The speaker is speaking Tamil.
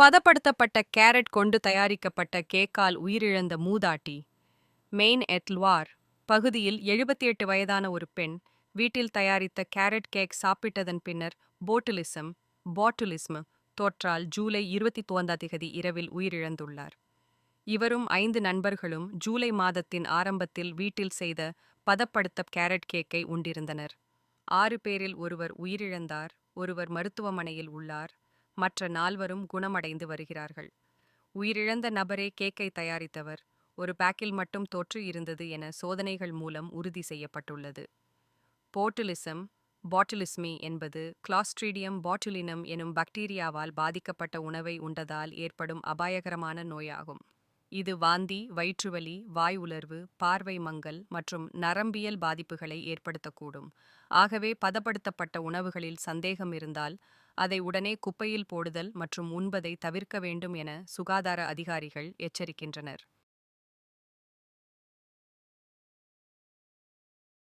பதப்படுத்தப்பட்ட கேரட் கொண்டு தயாரிக்கப்பட்ட கேக்கால் உயிரிழந்த மூதாட்டி. மெயின் எட்ல்வார் பகுதியில் 78 வயதான ஒரு பெண் வீட்டில் தயாரித்த கேரட் கேக் சாப்பிட்டதன் பின்னர் போட்டுலிசம் பாட்டுலிஸ்ம் தொற்றால் ஜூலை இருபத்தி தோந்தாம் திகதி இரவில் உயிரிழந்துள்ளார். இவரும் ஐந்து நண்பர்களும் ஜூலை மாதத்தின் ஆரம்பத்தில் வீட்டில் செய்த பதப்படுத்த கேரட் கேக்கை உண்டிருந்தனர். ஆறு பேரில் ஒருவர் உயிரிழந்தார் ஒருவர் மருத்துவமனையில் உள்ளார் மற்ற நால்வரும் குணமடைந்து வருகிறார்கள். உயிரிழந்த நபரே கேக்கை தயாரித்தவர். ஒரு பேக்கில் மட்டும் தொற்று இருந்தது என சோதனைகள் மூலம் உறுதி செய்யப்பட்டுள்ளது. போட்டுலிசம் பாட்டிலிஸ்மி என்பது கிளாஸ்ட்ரீடியம் பாட்டுலினம் எனும் பாக்டீரியாவால் பாதிக்கப்பட்ட உணவை உண்டதால் ஏற்படும் அபாயகரமான நோயாகும். இது வாந்தி வயிற்றுவலி வாய் உலர்வு பார்வை மங்கல் மற்றும் நரம்பியல் பாதிப்புகளை ஏற்படுத்தக்கூடும். ஆகவே பதப்படுத்தப்பட்ட உணவுகளில் சந்தேகம் இருந்தால் அதை உடனே குப்பையில் போடுதல் மற்றும் உண்பதை தவிர்க்க வேண்டும் என சுகாதார அதிகாரிகள் எச்சரிக்கின்றனர்.